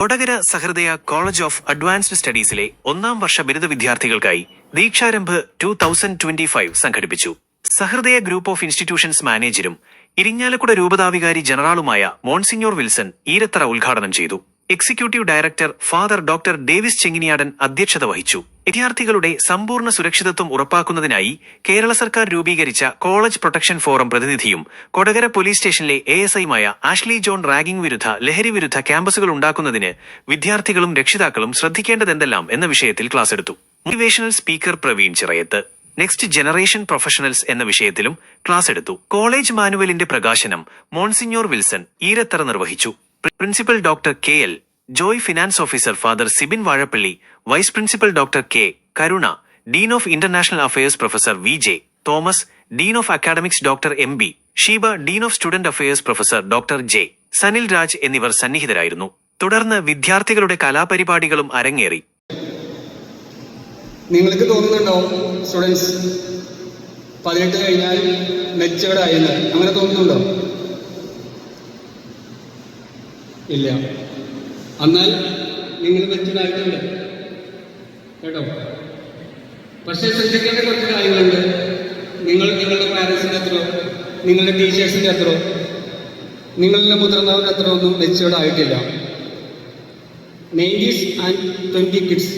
Kodakara Sahrudaya college of advanced സ്റ്റഡീസിലെ ഒന്നാം വർഷ ബിരുദ വിദ്യാർത്ഥികൾക്കായി Deeksharambh two thousand twenty five സംഘടിപ്പിച്ചു. സഹൃദയ ഗ്രൂപ്പ് ഓഫ് ഇൻസ്റ്റിറ്റ്യൂഷൻസ് മാനേജരും ഇരിഞ്ഞാലക്കുട രൂപതാവികാരി ജനറാളുമായ മോൺസിഞ്ഞോർ വിൽസൺ ഈരത്തറ ഉദ്ഘാടനം ചെയ്തു. Executive director father doctor Davis Chenginiyadan അധ്യക്ഷത വഹിച്ചു. വിദ്യാർത്ഥികളുടെ സമ്പൂർണ സുരക്ഷിതത്വം ഉറപ്പാക്കുന്നതിനായി കേരള സർക്കാർ രൂപീകരിച്ച കോളേജ് പ്രൊട്ടക്ഷൻ ഫോറം പ്രതിനിധിയും കൊടകര പോലീസ് സ്റ്റേഷനിലെ എ എസ് ഐയുമായ ആഷ്ലി ജോൺ റാഗിംഗ് വിരുദ്ധ ലഹരി വിരുദ്ധ ക്യാമ്പസുകൾ ഉണ്ടാക്കുന്നതിന് വിദ്യാർത്ഥികളും രക്ഷിതാക്കളും ശ്രദ്ധിക്കേണ്ടതെന്തെല്ലാം എന്ന വിഷയത്തിൽ ക്ലാസ് എടുത്തു. Motivational speaker Praveen Chirayath. Next generation professionals എന്ന വിഷയത്തിലും ക്ലാസ് എടുത്തു. കോളേജ് മാനുവലിന്റെ പ്രകാശനം മോൺസിഞ്ഞോർ വിൽസൺ ഈരത്തറ നിർവഹിച്ചു. Principal doctor K L Joy finance officer father Sibin Vazhappally vice principal doctor K Karuna dean of international affairs professor V J Thomas dean of academics doctor M B Sheeba dean of student affairs professor doctor J Sanil Raj എന്നിവർ സന്നിഹിതരായിരുന്നു. തുടർന്ന് വിദ്യാർത്ഥികളുടെ കലാപരിപാടികളും അരങ്ങേറി. നിങ്ങൾക്ക് തോന്നുന്നുണ്ടോ students? പതിനെട്ട് കഴിഞ്ഞാൽ മെച്ചേർഡ് അങ്ങനെ തോന്നുന്നുണ്ടോ? ഇല്ല. എന്നാൽ നിങ്ങൾ മെച്ചനായിട്ടുണ്ട് കേട്ടോ? പക്ഷേ ശ്രദ്ധിക്കേണ്ട കുറച്ച് കാര്യങ്ങളുണ്ട്. നിങ്ങൾ നിങ്ങളുടെ പാരൻസിന്റെ അത്രയോ നിങ്ങളുടെ ടീച്ചേഴ്സിന്റെ അത്രയോ നിങ്ങളുടെ മുതിർന്നവരുടെ അത്ര ഒന്നും മെച്ചേർഡ് ആയിട്ടില്ല. Nineties and twenty kids